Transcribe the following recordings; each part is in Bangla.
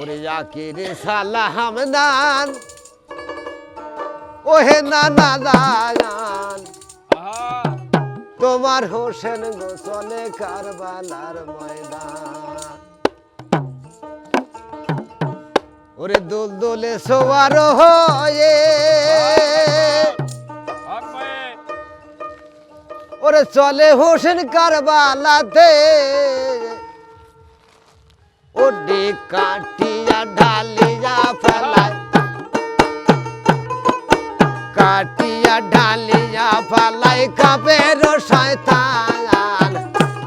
ওরে জাকির সালাম দান ওহে নানা দায়ান তোমার হোসেন গোসলে কারবালার ময়দান। ওরে দুল দুলে সোয়ার হয়ে। ওরে চলে হোসেন কারবালাতে। ও ডে কাপের শয়তান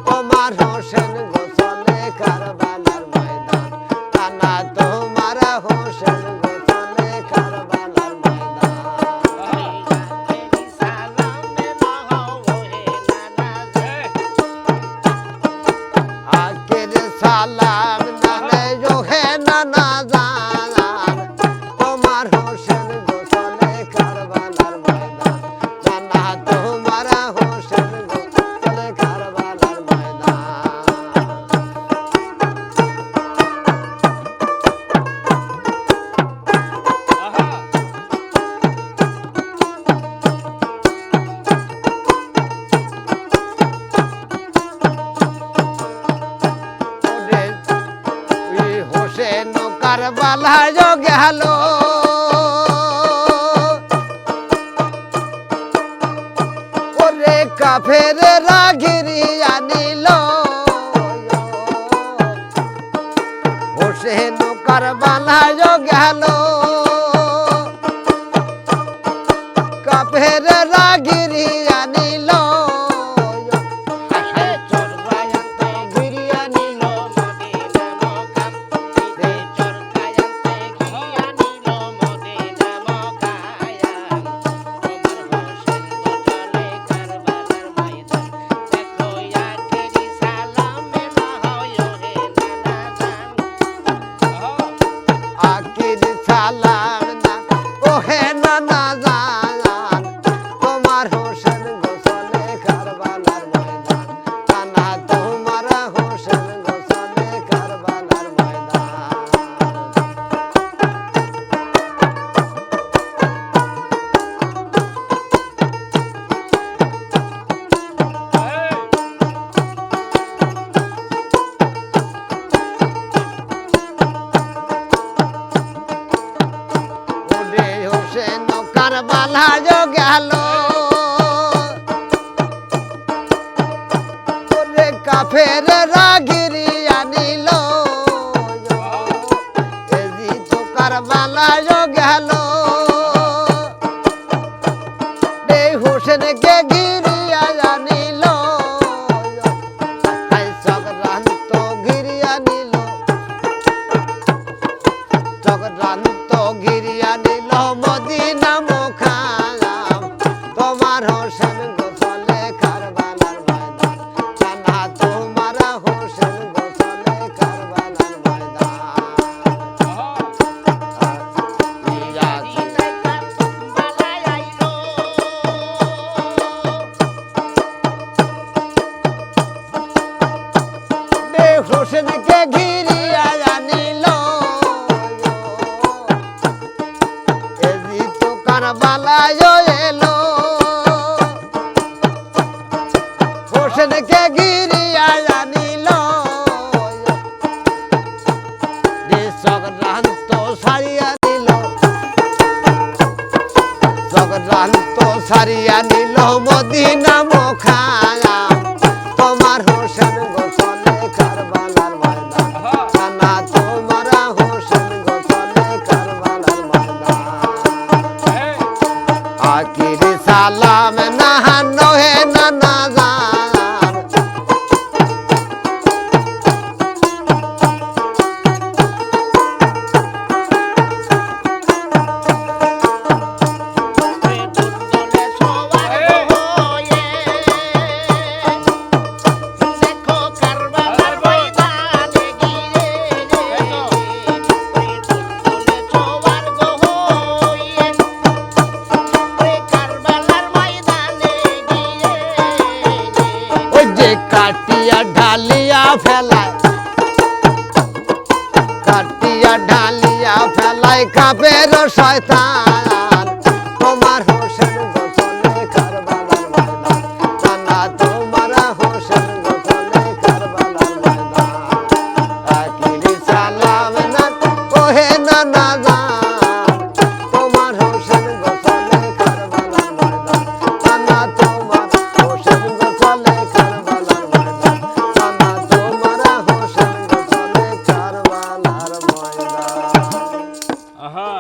তোমার হোসেন গোসলে কারবালার ময়দান। টানা তোমার হোসেন গোসলে কারবালার ময়দান। আকের সালাম নানে জোহে নানা কারবালা গেল ওরে কাফের রাগিরি আনিল। হোসেন কারবালা গেল কাফের রাগিরি আনিল। কারবালা গেল। কাফের রাগিরি আনিল। তো কারবালা গেল। রে হোসেন কে গিরিয়া আনিল। সংক্রান্ত গিরিয়া নিল চক্রান্ত গিরিয়া নিল মদিনা মুখাম তো কারবালায় এলো। হোসেনকে সারিয়া নিল। সংক্রান্ত সারিয়া নিল আকির সালাম নাহান গলায় কাপের শয়তান।